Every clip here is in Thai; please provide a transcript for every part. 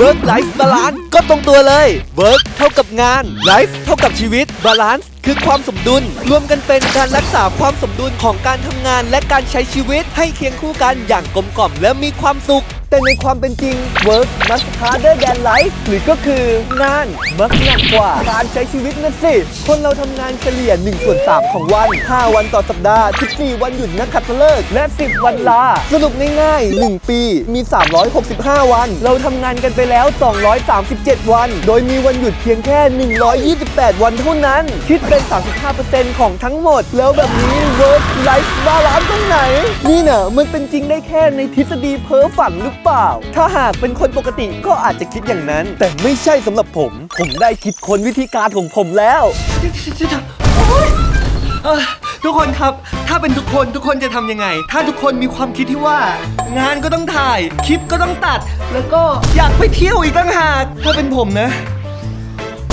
work life balance ก็ตรงตัวเลย work เท่ากับงาน life เท่ากับชีวิต balance คือความสมดุล รวมกันเป็นการรักษาความสมดุลของการทำงานและการใช้ชีวิตให้เคียงคู่กันอย่างกลมกล่อมและมีความสุขแต่ในความเป็นจริง work must harder than life หรือก็คืองานมักหนักกว่าการใช้ชีวิตนะสิ คนเราทำงานเฉลี่ย1ส่วน3ของวัน 5 วันต่อสัปดาห์ 14 วันหยุดนักขัตฤกษ์และ 10 วันลา สรุปง่ายๆ 1 ปีมี 365 วัน เราทำงานกันไปแล้ว 237 วัน โดยมีวันหยุดเพียงแค่ 128 วันเท่านั้น คิดเป็น 35%ของทั้งหมด แล้วแบบนี้ work life balance ตรงไหน นี่น่ะมันเป็นจริงได้แค่ในทฤษฎีเพ้อฝันหรือเปล่า ถ้าหากเป็นคนปกติก็อาจจะคิดอย่างนั้น แต่ไม่ใช่สำหรับผม ผมได้คิดค้นวิธีการของผมแล้ว เอ่อทุกคนครับ ถ้าเป็นทุกคนทุกคนจะทำยังไง ถ้าทุกคนมีความคิดที่ว่า งานก็ต้องถ่าย คลิปก็ต้องตัด แล้วก็อยากไปเที่ยวอีกตั้งหาก ถ้าเป็นผมนะ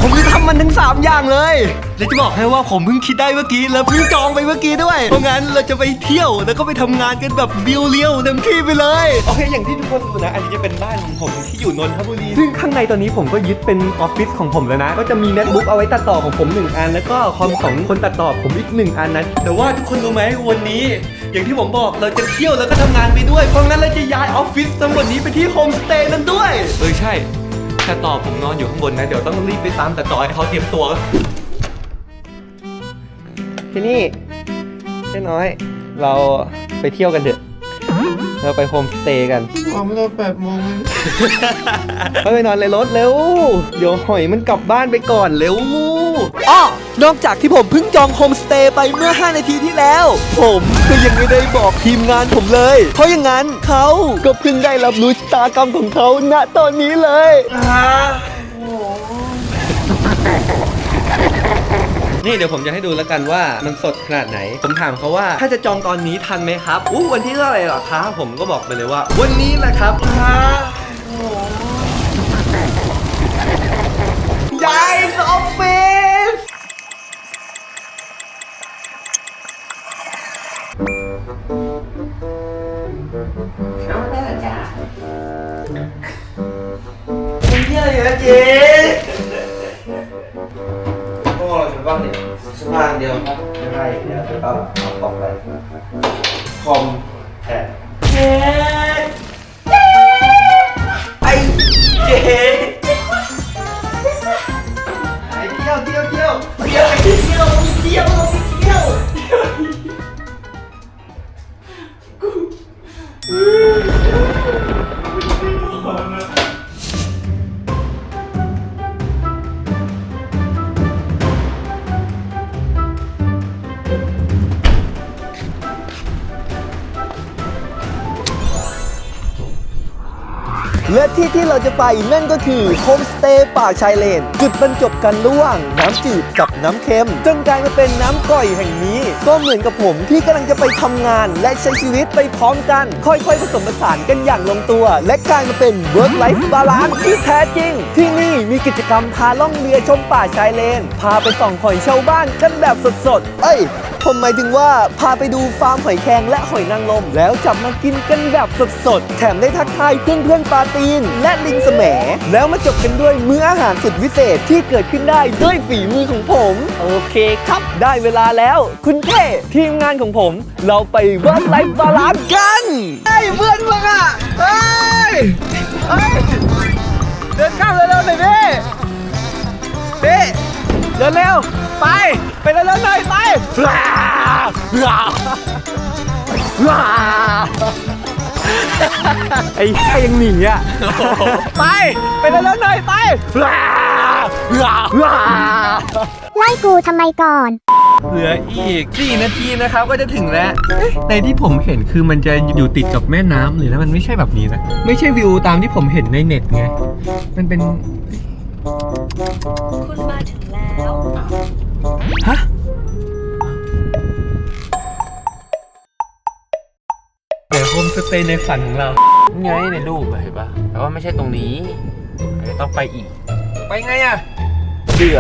ผมจะทำมันทั้ง 3 อย่างเลยและจะบอกให้ว่าผมเพิ่งคิดได้เมื่อกี้แล้วเพิ่งจองไปเมื่อกี้ด้วย เพราะงั้นเราจะไปเที่ยวแล้วก็ไปทำงานกันแบบเรียวๆเต็มที่ไปเลย โอเค อย่างที่ทุกคนดูนะ อันนี้จะเป็นบ้านของผมที่อยู่นนทบุรี ซึ่งข้างในตอนนี้ผมก็ยึดเป็นออฟฟิศของผมแล้วนะ ก็จะมีเน็ตบุ๊กเอาไว้ตัดต่อของผมหนึ่งอัน แล้วก็คอมของคนตัดต่อผมอีกหนึ่งอันนะแต่ว่าทุกคนรู้ไหมวันนี้ อย่างที่ผมบอกเราจะเที่ยวแล้วก็ทำงานไปด้วย เพราะงั้นเราจะย้ายออฟฟิศทั้งหมดนี้ไปที่โฮมสเตย์นั้นด้วย เออใช่ แต่ต่อผมนอนอยู่ข้างบนนะ เดี๋ยวต้องรีบไปตามแต่ต่อให้เขาเตรียมตัวที่นี่เจ้น้อย เราไปเที่ยวกันเถอะ เราไปโฮมสเตย์กันออกไม่ต้องแปดโมงเลยเฮ้ยนอนในรถเร็ว เดี๋ยวหอยมันกลับบ้านไปก่อนเร็วอ้อ นอกจากที่ผมเพิ่งจองโฮมสเตย์ไปเมื่อ 5 นาทีที่แล้ว ผมก็ยังไม่ได้บอกทีมงานผมเลย เพราะอย่างนั้นเขาก็เพิ่งได้รับรู้ชะตากรรมของเขาณตอนนี้เลยนี่เดี๋ยวผมจะให้ดูแล้วกันว่ามันสดขนาดไหน ผมถามเขาว่าถ้าจะจองตอนนี้ทันไหมครับอู้วันที่เท่าไหร่เหรอคะผมก็บอกไปเลยว่า วันนี้แหละครับ มึงเที่ยวอยู่นะเจ๊พวกเราจะบ้างเนี่ยสะพานเดียวครับไม่ได้เดี๋ยวจะต้องเอาต่อไปคอมแทนเจ๊ไอ้เจ๊ และที่ที่เราจะไปนั่นก็คือโฮมสเตย์ป่าชายเลน จุดบรรจบกันระหว่างน้ำจืดกับน้ำเค็มจนกลายมาเป็นน้ำก่อยแห่งนี้ ก็เหมือนกับผมที่กำลังจะไปทำงาน และใช้ชีวิตไปพร้อมกัน ค่อยๆผสมผสานกันอย่างลงตัว และกลายมาเป็น work life balance ที่แท้จริง ที่นี่มีกิจกรรมพาล่องเรือชมป่าชายเลน พาไปส่องหอยชาวบ้านกันแบบสดๆเอ้ย ผมหมายถึงว่าพาไปดูฟาร์มหอยแครงและหอยนางรมแล้วจับมากินกันแบบสดๆ แถมได้ทักทายเพื่อนๆปลาตีน และลิงแสมแล้วมาจบกันด้วยมื้ออาหารสุดวิเศษที่เกิดขึ้นได้ด้วยฝีมือของผม โอเคครับ ได้เวลาแล้ว คุณเท่ทีมงานของผม เราไปวัดไลฟ์บาลานซ์กันไอ้เพื่อนมึงอะเฮ้ยเฮ้ยเดินข้ามเร็วๆหน่อยดิด้ เดินเร็วไป ไปเร็วๆหน่อยไปว้าวว้าวว้าวไอ้แค่ยังหนีอะไปไปเร็วๆหน่อยไปว้าวว้าวว้าวไล่กูทำไมก่อนเหลืออีก 4 นาทีนะครับก็จะถึงแล้วเอ๊ะในที่ผมเห็นคือมันจะอยู่ติดกับแม่น้ำหรือแล้วมันไม่ใช่แบบนี้นะ ไม่ใช่วิวตามที่ผมเห็นในเน็ตไง มันเป็น คุณมาถึงแล้ว ฮะ เดี๋ยวโฮมสเตย์ในฝันของเราไงในรูปอะเห็นปะแต่ว่าไม่ใช่ตรงนี้อาจจะต้องไปอีก ไปไงอะเรือ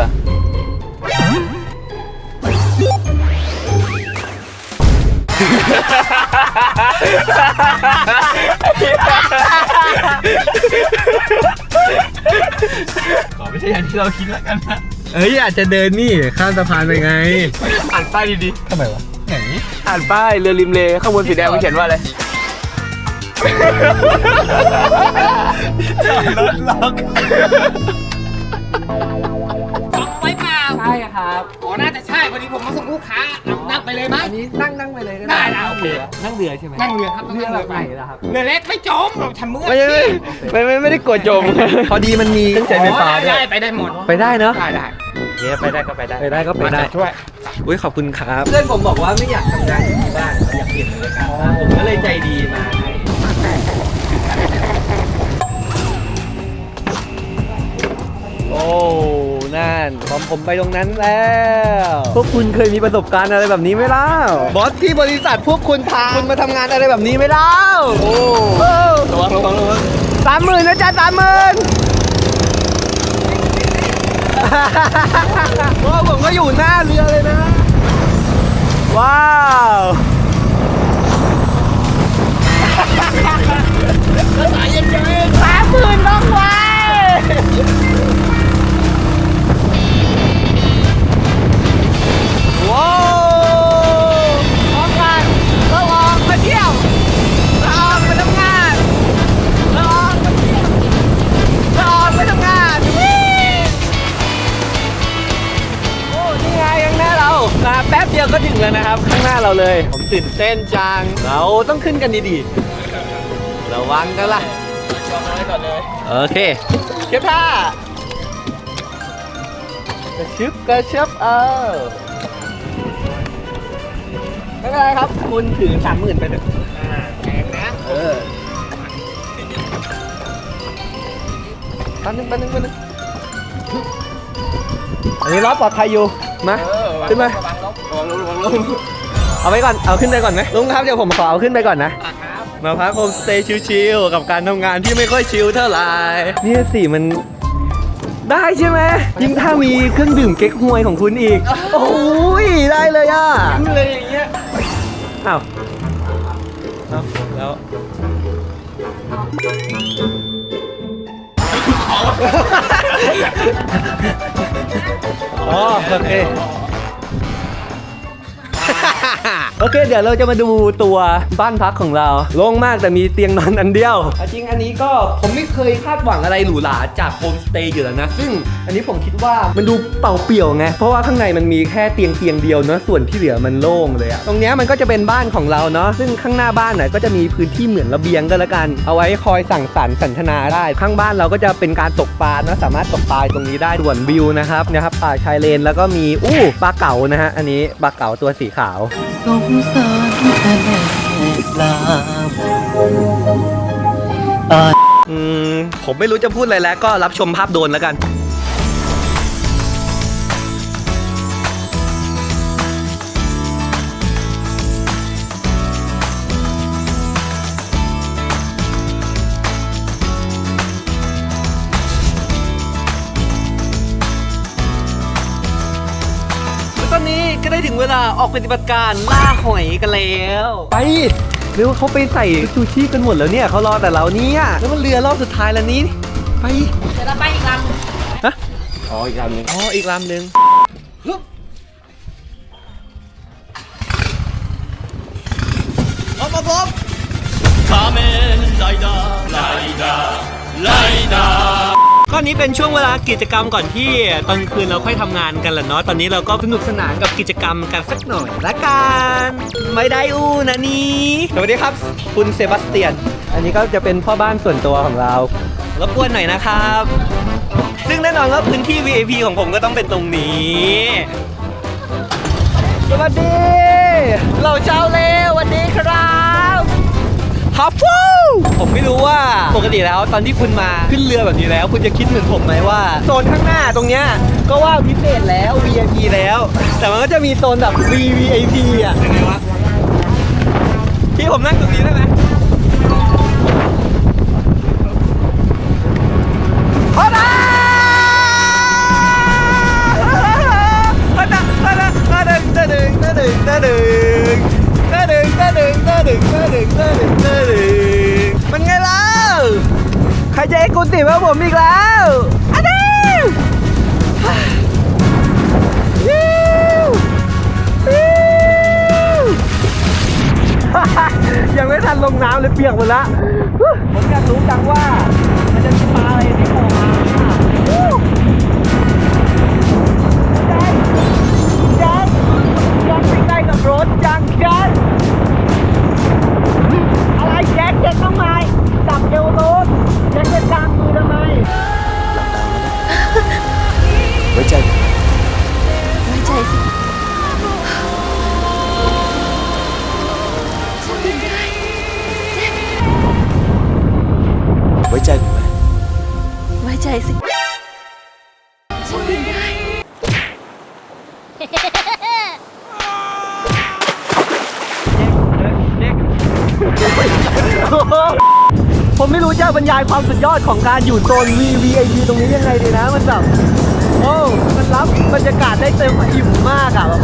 ใช่อย่างที่เราคิดแล้วกันนะ เอ้ยอาจจะเดินนี่ข้ามสะพานไปไง อ่านป้ายดีทำไมวะไหนๆ อ่านป้ายเรือริมเลข้างบนสีแดงมันเขียนว่าอะไร รถล็อกไว้เปล่าใช่ครับ อ๋อ น่าจะใช่พอดีผมมาส่งลูกค้าเอานั่งไปเลยไหมอันนี้นั่งนั่งไปเลยก็ได้ได้ได้โอเคนั่งเรือใช่ไหมนั่งเรือครับต้องเรือนั่งแบเรือบไปไหนล่ะครับ เรือเล็กไม่จมเราทำเมื่อไม่ไม่ไม่ไม่ไม่ได้กดจม พอดีมันมีเครื่องใช้ไฟฟ้าอ๋อด้วได้ย ไปได้หมด ไปได้เนอะ ได้ได้ เยไปได้ก็ไปได้ไปได้ก็ไปได้ มาจะช่วยอุ้ยขอบคุณครับ เพื่อนผมบอกว่าไม่อยากทำงานอยู่ที่บ้านอยากเปลี่ยนบรรยากาศบ้านผมก็เลยใจดีมาให้โอ้นั่นผมผมไปตรงนั้นแล้ว พวกคุณเคยมีประสบการณ์อะไรแบบนี้ไหมเล่าบอสที่บริษัทพวกคุณพาคุณมาทำงานอะไรแบบนี้ไหมเล่าโอ้ระวังระวังระวังสามหมื่นนะจ๊ะสามหมื่น เพราะผมก็อยู่หน้าเรือเลยนะ ว้าวสายเย็นๆสามหมื่นน้องไว้ว้ เราเลย ผมตื่นเต้นจัง เราต้องขึ้นกันดีๆ ระวังกันล่ะจองไว้ก่อนเลย โอเค เก็บผ้ากระชึบกระชับเออไม่เป็นไรครับ คุณถือสามหมื่นไปเถอะแพงนะ เออปันหนึ่งปันหนึ่งปันหนึ่งอันนี้รอบปลอดภัยอยู่ มา ขึ้นมา ระวังลบระวังลงระวังลง เอาไว้ก่อน เอาขึ้นไปก่อนไหมลุงครับเดี๋ยวผมขอเอาขึ้นไปก่อนนะอะครับมาพักโฮมสเตย์ชิลๆกับการทำงานที่ไม่ค่อยชิลเท่าไหร่นี่สิมันได้ใช่ไหมยิ่งถ้ามีเครื่องดื่มเก๊กฮวยของคุณอีก โอ้ยได้เลยอะเลยอย่างเงี้ยอ้าวเอาแล้วอ๋อโอเค โอเค เดี๋ยวเราจะมาดูตัวบ้านพักของเรา โล่งมากแต่มีเตียงนอนอันเดียว จริงอันนี้ก็ผมไม่เคยคาดหวังอะไรหรูหราจากโฮมสเตย์อยู่แล้วนะ ซึ่งอันนี้ผมคิดว่ามันดูเป่าเปี่ยวไง เพราะว่าข้างในมันมีแค่เตียงเตียงเดียวเนาะ ส่วนที่เหลือมันโล่งเลยอะตรงนี้มันก็จะเป็นบ้านของเราเนาะ ซึ่งข้างหน้าบ้านน่ะก็จะมีพื้นที่เหมือนระเบียงก็แล้วกัน เอาไว้คอยสั่งสรรค์สันทนาได้ ข้างบ้านเราก็จะเป็นการตกปลาเนาะ สามารถตกปลาตรงนี้ได้ส่วนวิวนะครับนะครับป่าชายเลนแล้วก็มีอู้ปลาเก๋านะฮะ อันนี้ปลาเก๋าตัวสีขาวสารแม่ปลาอืมผมไม่รู้จะพูดอะไรแล้วก็รับชมภาพโดนแล้วกัน ก็ได้ถึงเวลาออกปฏิบัติการล่าหอยกันแล้วไปเร็วเขาไปใส่ชูชีพกันหมดแล้วเนี่ยเขารอแต่เราเนี่ยแล้วมันเรือรอบสุดท้ายแล้วนี้ ไปเดี๋ยวเราไปอีกลฮะอ๋ออีกลำหนึงอ๋ออีกลำหนึ่งเอามาพบ ก็นี้เป็นช่วงเวลากิจกรรมก่อนที่ตอนคืนเราค่อยทำงานกันแหละเนาะ ตอนนี้เราก็สนุกสนานกับกิจกรรมกันสักหน่อยละกัน ไม่ได้อู้นะนี่สวัสดีครับ คุณเซบาสเตียน อันนี้ก็จะเป็นพ่อบ้านส่วนตัวของเรา รบกวนหน่อยนะครับ ซึ่งแน่นอนว่าพื้นที่ VIP ของผมก็ต้องเป็นตรงนี้ สวัสดี เราเช้าเร็วสวัสดีครับ ปกติแล้วตอนที่คุณมาขึ้นเรือแบบนี้แล้ว คุณจะคิดเหมือนผมไหมว่าโซนข้างหน้าตรงเนี้ยก็ว่าพิเศษแล้ว VIP แล้ว แต่มันก็จะมีโซนแบบ VVIP อะยังไงวะที่ผมนั่งตรงนี้ได้ไหม ให้คุณติว่าผมอีกแล้วอันนี้ยังไม่ทันลงน้ำเลยเปียกหมดละผมอยากรู้จังว่า มันจะมีปลาอะไรที่โผล่มายังยังไปใกล้กับรถจังยังอะไรแจ็คเจ็คต้องมา จับเอวรถแจ็คจะกางมือทำไมไว้ใจไว้ใจสิฉันบินได้เจ็บไว้ใจผมไหมไว้ใจสิ รู้จะบรรยายความสุดยอดของการอยู่โซน VVIP ตรงนี้ยังไงดีนะ มันแบบโอ้ มันรับบรรยากาศได้เต็มอิ่มมากอะแบบ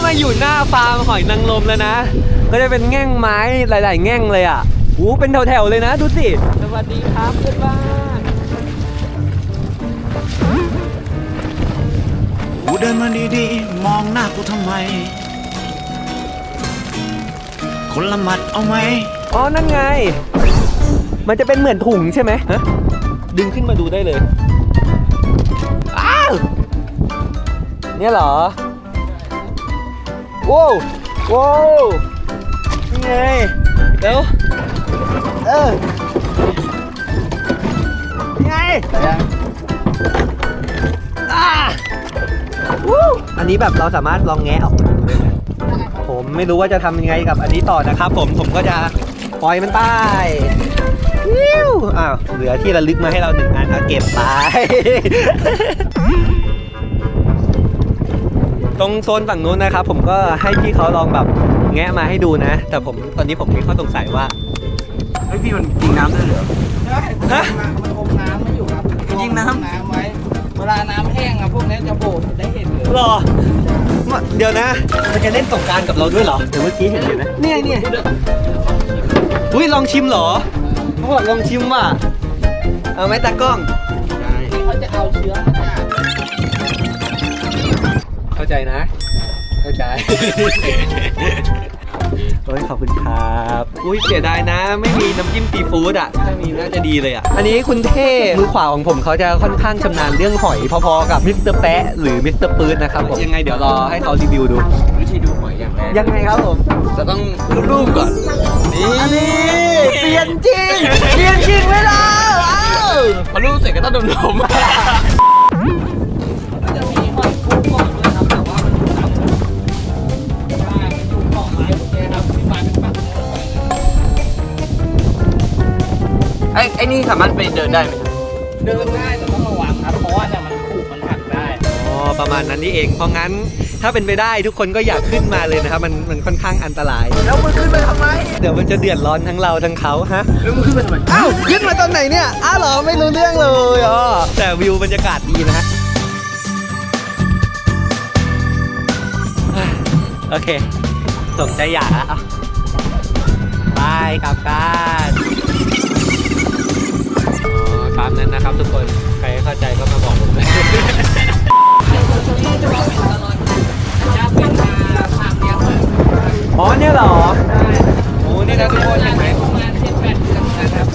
ก็มาอยู่หน้าฟาร์มหอยนางรมแล้วนะ ก็จะเป็นแง่งไม้หลาย ๆ แง่งเลยอะโอ้เป็นแถว ๆ เลยนะ ดูสิ สวัสดีครับเพื่อนบ้านกูเดินมาดี ๆ มองหน้ากูทำไม คนละหมัดเอาไหม อ๋อ นั่นไง มันจะเป็นเหมือนถุงใช่ไหมฮะ ดึงขึ้นมาดูได้เลย อ้าว เนี่ยเหรอ โว้วโว้วนี่ไงเดี๋ยวเออนี่ไงอ่าวู้อันนี้แบบเราสามารถลองแงะออกมาดูได้ไหมผมไม่รู้ว่าจะทำยังไงกับอันนี้ต่อนะครับผมผมก็จะปล่อยมันไปวิวอ้าวเหลือที่ระลึกมาให้เราหนึ่งอันเอาเก็บไป ตรงโซนฝั่งนู้นนะครับ ผมก็ให้พี่เขาลองแบบแงะมาให้ดูนะ แต่ผมตอนนี้ผมมีข้อสงสัยว่าเฮ้ยพี่มันกินน้ำได้เหรอฮะมันอมน้ำไม่อยู่ครับยิงน้ำอมน้ำไว้ เวลาน้ำแห้งอะพวกนี้จะโผล่ได้เห็นเลยหรอ เดี๋ยวนะมันจะเล่นสงกรารกับเราด้วยเหรอเดี๋ยวเมื่อกี้เห็นอยู่นะเนี่ยเนี่ยอุ้ยลองชิมเหรอเขาบอกลองชิมว่ะเอาไหมตากล้องเขาจะเอาเชื้อมาจาก เข้าใจนะ เข้าใจ โอ้ยขอบคุณครับ อุ้ยเสียดายนะ ไม่มีน้ำจิ้มซีฟู้ดอะ ถ้ามีน่าจะดีเลยอะ อันนี้คุณเท่มือขวาของผมเขาจะค่อนข้างชำนาญเรื่องหอยพอๆกับมิสเตอร์แปะหรือมิสเตอร์ปืนนะครับผม ยังไงเดี๋ยวรอให้เขารีวิวดู วิธีดูหอยอย่างแรกยังไงครับผม จะต้องรูปๆก่อน นี่อันนี้เปลี่ยนจริงเปลี่ยนจริงเวลาอ้าวพอรูปเสร็จก็ต้องดมจ นี่สามารถไปเดินได้ไหมครับเดินได้แต่ต้องระวังครับ เพราะว่าเนี่ยมันถูกมันหักได้ อ๋อประมาณนั้นนี่เอง เพราะงั้นถ้าเป็นไปได้ทุกคนก็อยากขึ้นมาเลยนะครับ มันมันค่อนข้างอันตราย แล้วมึงขึ้นมาทำไม เดี๋ยวมันจะเดือดร้อนทั้งเราทั้งเขาฮะ แล้วมึงขึ้นมาทำไม อ้าว ขึ้นมาตอนไหนเนี่ย อ้าวเหรอไม่รู้เรื่องเลยอ๋อแต่วิวบรรยากาศดีนะฮะโอเคสมใจอยากอะอะไปกลับกันอ๋อตามนั้นนะครับ ทุกคนใครเข้าใจก็มาบอกผมเลยจะเป็นมาภาคเนี้ยเลยอ๋อเนี่ยเหรอโอ้นี่นะทุกคนเห็นไหมประมาณเจ็ดแปดเดือนนะครับ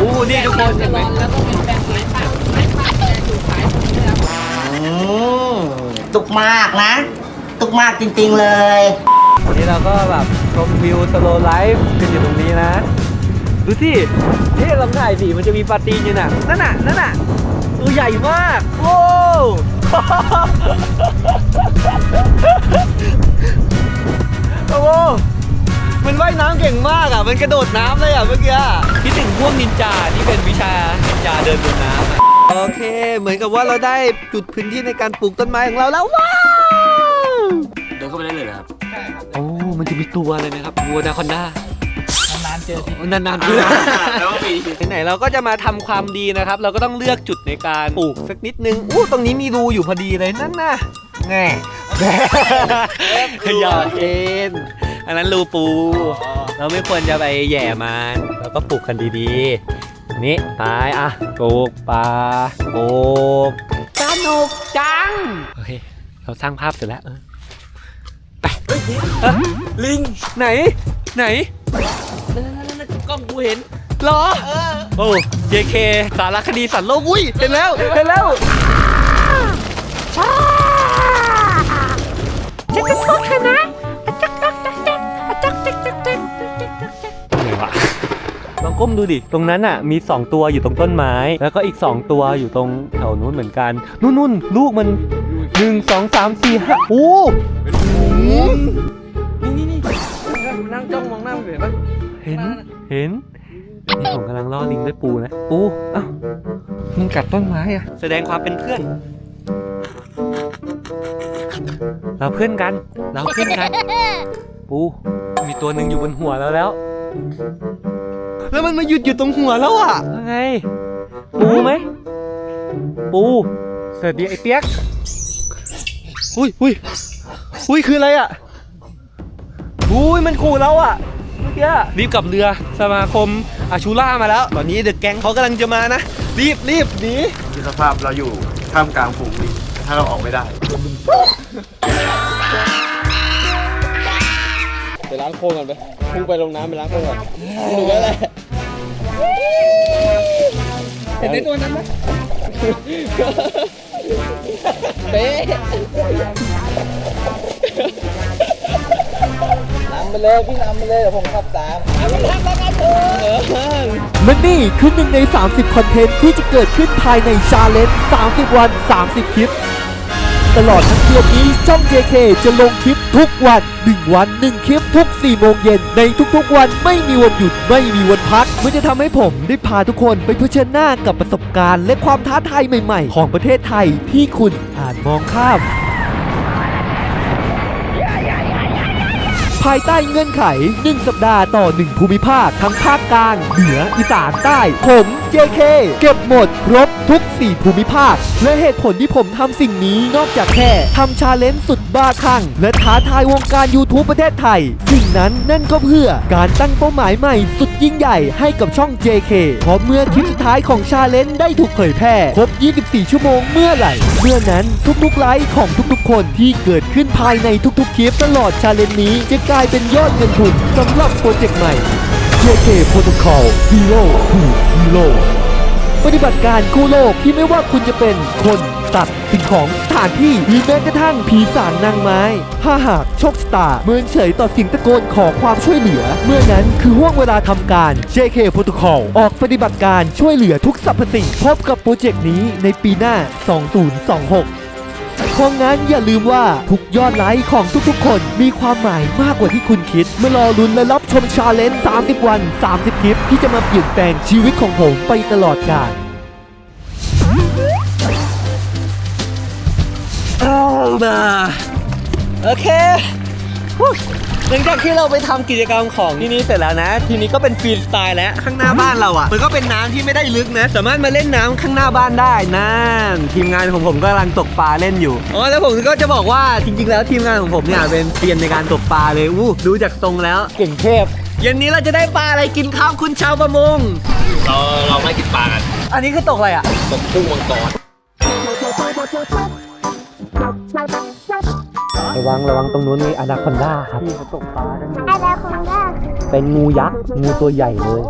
อู้นี่ทุกคนเห็นไหมแล้วก็เป็นแบบไม้ปักไม้ปักเนี่ยอยู่ขายนี้ครับตุกมากนะ ตุกมากจริงๆเลย วันนี้เราก็แบบชมวิวสโลไลฟ์กันอยู่ตรงนี้นะ ดูสินี่ลองถ่ายสิมันจะมีปลาตีนอยู่น่ะนั่นน่ะนั่นน่ะตัวใหญ่มากโว้วโอ้โหมันว่ายน้ำเก่งมากอะ มันกระโดดน้ำเลยอะเมื่อกี้อะคิดถึงพวกนินจาที่เป็นวิชานินจาเดินบนน้ำอะโอเค เหมือนกับว่าเราได้จุดพื้นที่ในการปลูกต้นไม้ของเราแล้วว้าวเดินเข้าไปได้เลยเหรอครับ โอ้ มันจะมีตัวอะไรนะครับวัวนาคอนด้านานๆ เจอทีนานๆเจอแล้วก็มีไหนๆเราก็จะมาทำความดีนะครับ เราก็ต้องเลือกจุดในการปลูกสักนิดนึงอู้ตรงนี้มีรูอยู่พอดีเลยนั่นน่ะแง่หยอดเองอันนั้นรูปู เราไม่ควรจะไปแหย่มันเราก็ปลูกกันดีๆ นี่ไปอะปลูกปลาปลูกสนุกจังโอเคเราสร้างภาพเสร็จแล้วเออไปเอ้ยเอ้ยลิงไหน ไหน กล้องกูเห็น เหรอโอ้ JK สารคดีสัตว์โลกอุ้ย เห็นแล้ว เห็นแล้วจะเป็นพวกเธอนะไหนวะลองก้มดูดิ ตรงนั้นอะ มี 2 ตัวอยู่ตรงต้นไม้ แล้วก็อีก 2 ตัวอยู่ตรงแถวนู้นเหมือนกัน นู่นนู่นลูกมัน 1 2 3 4 5โอ้นี่นี่ เห็น เห็น นี่ผมกำลังล่อลิงด้วยปูนะ ปูเอ้ามึงกัดต้นไม้อะแสดงความเป็นเพื่อน เราเพื่อนกัน เราเพื่อนกัน ปู มีตัวหนึ่งอยู่บนหัวเราแล้ว แล้วมันมาหยุดอยู่ตรงหัวแล้วอะไงปูไหม ปู สวัสดีไอ้เปียก อุ้ยอุ้ยอุ้ยคืออะไรอะอุ้ยมันขู่เราอะเมื่อ กี้รีบกลับเรือสมาคมอาชูล่ามาแล้ว ตอนนี้เดอะแก๊งเขากำลังจะมานะ รีบรีบหนีที่สภาพเราอยู่ท่ามกลางฝูงลิงถ้าเราออกไม่ได้ไปล้างโคลนก่อนไปพุ่งไปลงน้ำไปล้างโคลนก่อนหนูก็แหละเห็นในตัวนั้นไหมเป๊ะนำ ไปเลยพี่นำไปเลยเดี๋ยวผมขับตามเอาไปทำแล้วกันเถอะและนี่คือหนึ่งใน 30 คอนเทนต์ที่จะเกิดขึ้นภายในชาเลนจ์30 วัน 30 คลิป ตลอดทั้งเดือนนี้ช่อง JK จะลงคลิปทุกวัน 1 วัน 1 คลิปทุก 4 โมงเย็น ในทุกๆวันไม่มีวันหยุดไม่มีวันพักมันจะทำให้ผมได้พาทุกคนไปเผชิญหน้ากับประสบการณ์ และความท้าทายใหม่ๆ ของประเทศไทยที่คุณอาจมองข้าม ภายใต้เงื่อนไข 1 สัปดาห์ต่อ 1 ภูมิภาค ทั้งภาคกลาง เหนือ อีสาน ใต้ ผม JK เก็บหมดครบทุก 4 ภูมิภาค และเหตุผลที่ผมทำสิ่งนี้นอกจากแค่ทำชาเลนจ์สุดบ้าคลั่ง และท้าทายวงการ YouTube ประเทศไทย สิ่งนั้นนั่นก็เพื่อการตั้งเป้าหมายใหม่สุดยิ่งใหญ่ให้กับช่อง JK เพราะเมื่อคลิปสุดท้ายของชาเลนจ์ได้ถูกเผยแพร่ครบ 24 ชั่วโมงเมื่อไหร่ เมื่อนั้นทุกๆไลค์ของทุกๆ คนที่เกิดขึ้นภายในทุกๆคลิปตลอดชาเลนจ์นี้จะกลายเป็นยอดเงินทุนสำหรับโปรเจกต์ใหม่ JK Protocol Hero to Hero ปฏิบัติการกู้โลกที่ไม่ว่าคุณจะเป็นคนสัตว์สิ่งของสถานที่หรือแม้กระทั่งผีสางนางไม้ ถ้าหากโชคชะตาเมินเฉยต่อสิ่งตะโกนขอความช่วยเหลือ เมื่อนั้นคือห่วงเวลาทำการ JK Protocol ออกปฏิบัติการช่วยเหลือทุกสรรพสิ่ง พบกับโปรเจกต์นี้ในปีหน้า 2026 เพราะงั้นอย่าลืมว่าทุกยอดไลค์ของทุกๆ คนมีความหมายมากกว่าที่คุณคิด เมื่อรอลุ้นและรับชมชาเลนจ์30 วัน 30 คลิป ที่จะมาเปลี่ยนแปลงชีวิตของผมไปตลอดกาลเอามาโอเค หลังจากที่เราไปทำกิจกรรมของที่นี่เสร็จแล้วนะ ทีนี้ก็เป็นฟรีสไตล์แล้วข้างหน้าบ้านเราอะ มันก็เป็นน้ำที่ไม่ได้ลึกนะ สามารถมาเล่นน้ำข้างหน้าบ้านได้นั่นทีมงานของผมก็กำลังตกปลาเล่นอยู่อ๋อแล้วผมก็จะบอกว่าจริง ๆ แล้วทีมงานของผมเนี่ยเป็นเซียนในการตกปลาเลยอู้ดูจากทรงแล้วเก่งเทพเย็นนี้เราจะได้ปลาอะไรกินข้าวคุณชาวประมงเราเราไม่กินปลากันอันนี้คือตกอะไรอะตกกุ้งมังกรระ วังระวังตรงนู้นมีอนาคอนด้าครับ ที่เขาตกปลากันอาดาคอนด้าเป็นงูยักษ์งูตัวใหญ่เลย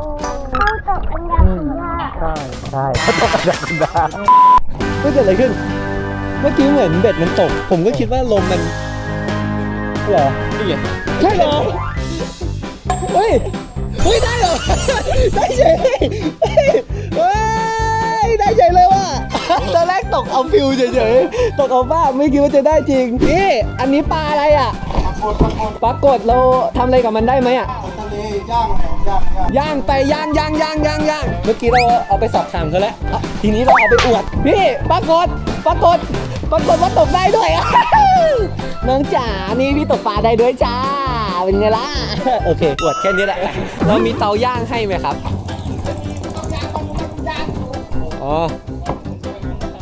เขาตกเป็นดาคอนด้าใช่ใช่เขาตกอนาคอนด้าไม่เกิดอะไรขึ้น เมื่อกี้เหมือนเบ็ดมันตก ผมก็คิดว่าลมมันเหรอนี่ไงใช่เหรอเฮ้ยเฮ้ยได้เหรอ ได้เฉยเฮ้ยเฮ้ยได้เฉยเลยว่ะ ตอนแรกตกเอาฟิวเฉยๆ ตกเอาบ้าไม่คิดว่าจะได้จริง นี่ อันนี้ปลาอะไรอะ ปรากฏเราทำอะไรกับมันได้ไหมอะย่างไปย่างย่างย่างย่างย่างเมื่อกี้เราเอาไปสอบถามเขาแล้วอะทีนี้เราเอาไปอวดพี่ปรากฏปรากฏปรากฏว่าตกได้ด้วย น้องจ๋านี่พี่ตกปลาได้ด้วยจ้าเป็นไงล่ะ โอเคอวดแค่นี้แหละเรามีเตาย่างให้ไหมครับอ๋อ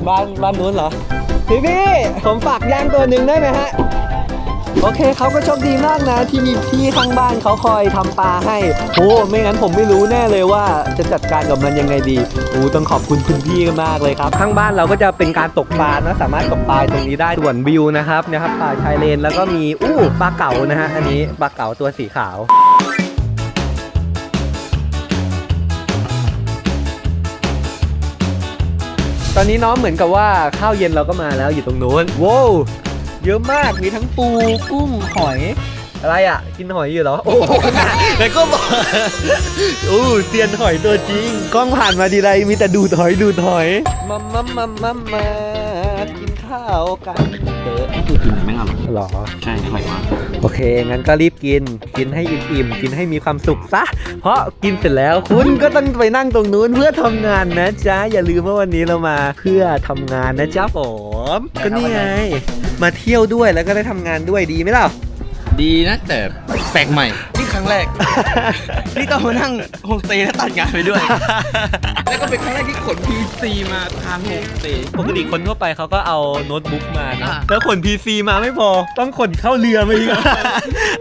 บ้านบ้านนู้นเหรอ พี่พี่ผมฝากย่างตัวหนึ่งได้ไหมฮะ โอเคเขาก็โชคดีมากนะ ที่มีพี่ข้างบ้านเขาคอยทำปลาให้โอ้ไม่งั้นผมไม่รู้แน่เลยว่าจะจัดการกับมันยังไงดีโอ้ต้องขอบคุณคุณพี่มากเลยครับ ข้างบ้านเราก็จะเป็นการตกปลานะสามารถตกปลาตรงนี้ได้ส่วนวิวนะครับนะครับป่าชายเลนแล้วก็มีอู้ปลาเก๋านะฮะอันนี้ปลาเก๋าตัวสีขาว ตอนนี้น้องเหมือนกับว่าข้าวเย็นเราก็มาแล้วอยู่ตรงโน้นว้าวเยอะมากมีทั้งปูกุ้งหอย อะไรอะ กินหอยอยู่เหรอ โอ้โหแล้วก็บอกอู้เซียนหอยตัวจริง กล้องผ่านมาทีไรมีแต่ดูดหอยดูดหอยมามามามามากินข้าวกันเออคือกินไม่อร่อยหรอ ใช่อร่อยมาก โอเค งั้นก็รีบกิน กินให้อิ่มๆ กินให้มีความสุขซะ เพราะกินเสร็จแล้วคุณก็ต้องไปนั่งตรงนู้นเพื่อทำงานนะจ๊ะ อย่าลืมว่าวันนี้เรามาเพื่อทำงานนะจ๊ะผม ก็นี่ไง มาเที่ยวด้วยแล้วก็ได้ทำงานด้วยดีไหมล่ะ ดีนะแต่แปลกใหม่ ครั้งแรกนี่ต้องมานั่งโฮมสเตย์แล้วตัดงานไปด้วย แล้วก็เป็นครั้งแรกที่ขน PC มาทางโฮมสเตย์ ปกติคนทั่วไปเขาก็เอาโน้ตบุ๊กมานะ อ่าแล้วขน PC มาไม่พอ ต้องขนเข้าเรือมาอีก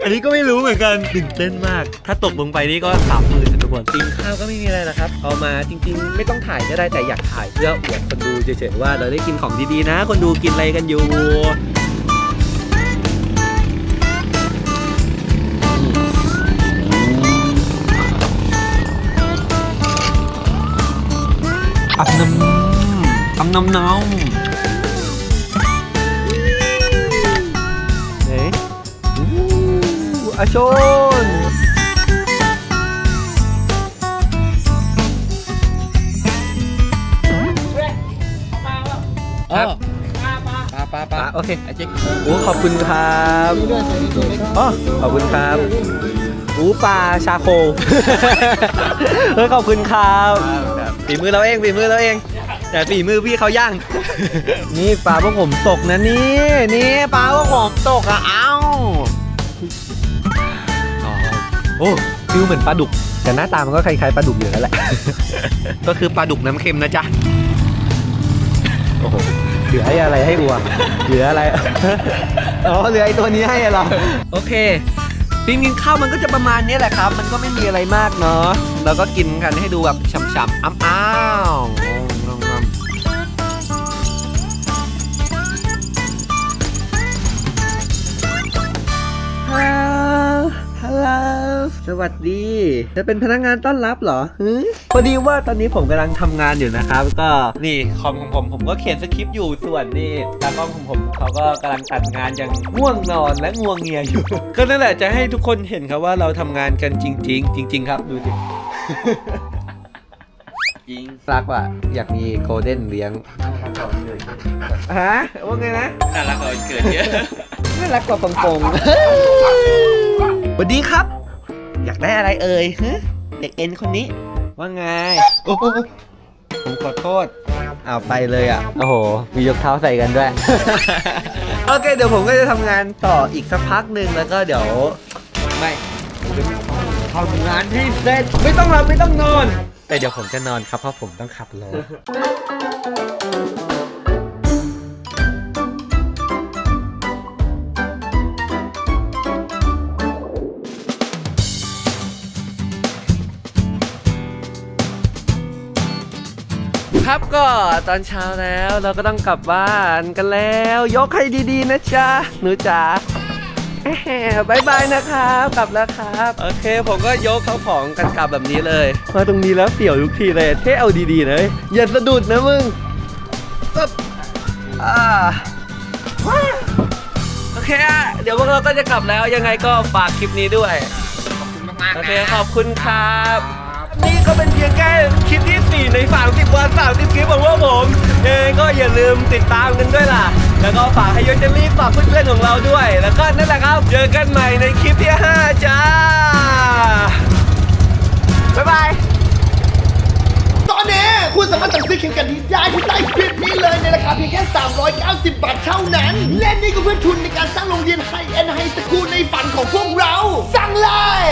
อันนี้ก็ไม่รู้เหมือนกันตื่นเต้นมาก ถ้าตกลงไปนี่ก็สามหมื่นทุกคนกินข้าวก็ไม่มีอะไรนะครับ เอามาจริงๆ ไม่ต้องถ่ายก็ได้แต่อยากถ่ายเพื่ออวดคนดูเฉยๆว่าเราได้กินของดีๆนะ คนดูกินอะไรกันอยู่ น้ำเนาไหนอู้อาชนครับปลาปลาปลาโอเคไอ้เจ๊กโอ้ขอบคุณครับอ๋อขอบคุณครับอูปลาชาโคเฮ้ยขอบคุณครับฝีมือเราเองฝีมือเราเอง แต่ฝีมือพี่เขาย่าง นี่ปลาพวกผมตกนะนี่ นี่ปลาพวกผมตกอะเอ้าอ๋อโอ้ฟิลเหมือนปลาดุก แต่หน้าตามันก็คล้ายๆปลาดุกอยู่แล้วแหละ ก็คือปลาดุกน้ำเค็มนะจ๊ะ โอ้โห เหลือให้อะไรให้อัว เหลืออะไร อ๋อ เหลือไอ้ตัวนี้ให้เหรอ โอเคจริงๆข้าวมันก็จะประมาณนี้แหละครับ มันก็ไม่มีอะไรมากเนาะแล้วก็กินกันให้ดูแบบฉ่ำๆอ้าว ฮัลโหลสวัสดีจะเป็นพนักงานต้อนรับเหรอพอดีว่าตอนนี้ผมกำลังทำงานอยู่นะครับ ก็นี่คอมของผมผมก็เขียนสคริปต์อยู่ส่วนนี่ตากล้องของผมเขาก็กำลังตัดงานอย่างง่วงนอนและง่วงเงียอยู่ ก็นั่นแหละจะให้ทุกคนเห็นครับว่าเราทำงานกันจริง ๆ จริง ๆ ครับดูสิ จริงรักว่ะอยากมีโคเด้นเลี้ยงฮะว่าไงนะน่ารักกว่าวันเกิดเยอะน่ารักกว่าปงปงสวัสดีครับ อยากได้อะไรเอ่ยฮะเด็กเอ็นคนนี้ ว่าไงโอ้โหผมขอโทษเอาไปเลยอะ โอ้โห มียกเท้าใส่กันด้วย โอเค เดี๋ยวผมก็จะทำงานต่ออีกสักพักหนึ่งแล้วก็เดี๋ยว ไม่ทำงานที่เสร็จไม่ต้องหลับไม่ต้องนอน แต่เดี๋ยวผมจะนอนครับเพราะผมต้องขับรถครับก็ตอนเช้าแล้วเราก็ต้องกลับบ้านกันแล้ว ยกให้ดีๆนะจ๊ะหนูจ๋า บายบายนะครับกลับแล้วครับโอเค ผมก็ยกเขาของกันกลับแบบนี้เลยมาตรงนี้แล้วเสี่ยวทุกทีเลยเท่เอาดีๆเลยอย่าสะดุดนะมึงอึ๊บอ่าว้าโอเคอะเดี๋ยวพวกเราก็จะกลับแล้วยังไงก็ฝากคลิปนี้ด้วยโอเคขอบคุณครับ นี่ก็เป็นเพียงแค่คลิปที่ 4 ใน 30 วัน 30 คลิปของพวกผมยังไงก็อย่าลืมติดตามกันด้วยล่ะ แล้วก็ฝากให้ยศจะรีบฝากเพื่อนๆของเราด้วย แล้วก็นั่นแหละครับ เจอกันใหม่ในคลิปที่ 5 จ้า บ๊ายบาย ตอนนี้คุณสามารถสั่งซื้อเข็มกัดนี้ได้ที่ใต้คลิปนี้เลยในราคาเพียงแค่ 390 บาทเท่านั้น และนี่ก็เพื่อทุนในการสร้างโรงเรียนไฮแอนไฮสคูลในฝันของพวกเรา สั่งเลย